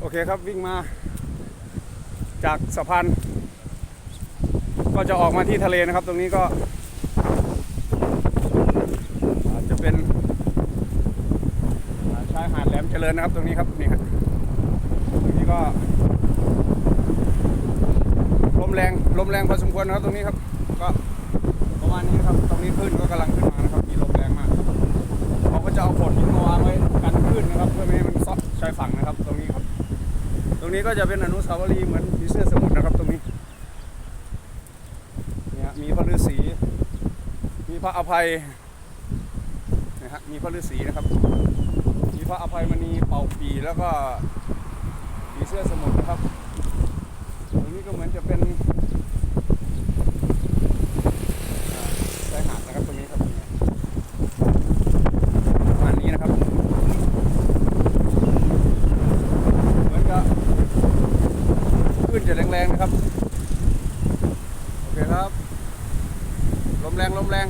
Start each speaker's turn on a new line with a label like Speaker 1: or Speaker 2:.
Speaker 1: โอเคครับวิ่งมา จากสะพานก็จะออกมาที่ทะเลนะครับ ตรงนี้ก็ อาจจะเป็นชายหาดแหลมเจริญนะครับ ตรงนี้ครับนี่ครับตรงนี้ก็ลมแรงลมแรงพอสมควรนะครับ ตรงนี้ครับ ก็ประมาณนี้ครับ ตรงนี้ขึ้นก็ รงนี้ก็จะเป็นอนุสาวรีย์เหมือนผีเสื้อสมุทรนะครับตรงนี้เนี่ยมีพระฤาษีมีพระอภัยนะฮะมีพระฤาษีนะครับ มีพระอภัยมณีเป่าปีแล้วก็ผีเสื้อสมุทรนะครับ ตรงนี้ก็เหมือนจะเป็นอ่าชายหาดนะครับตรงนี้ครับเนี่ย ประมาณนี้นะครับ เหมือนกับ จะแรงๆนะครับ โอเคครับ ลมแรงลมแรง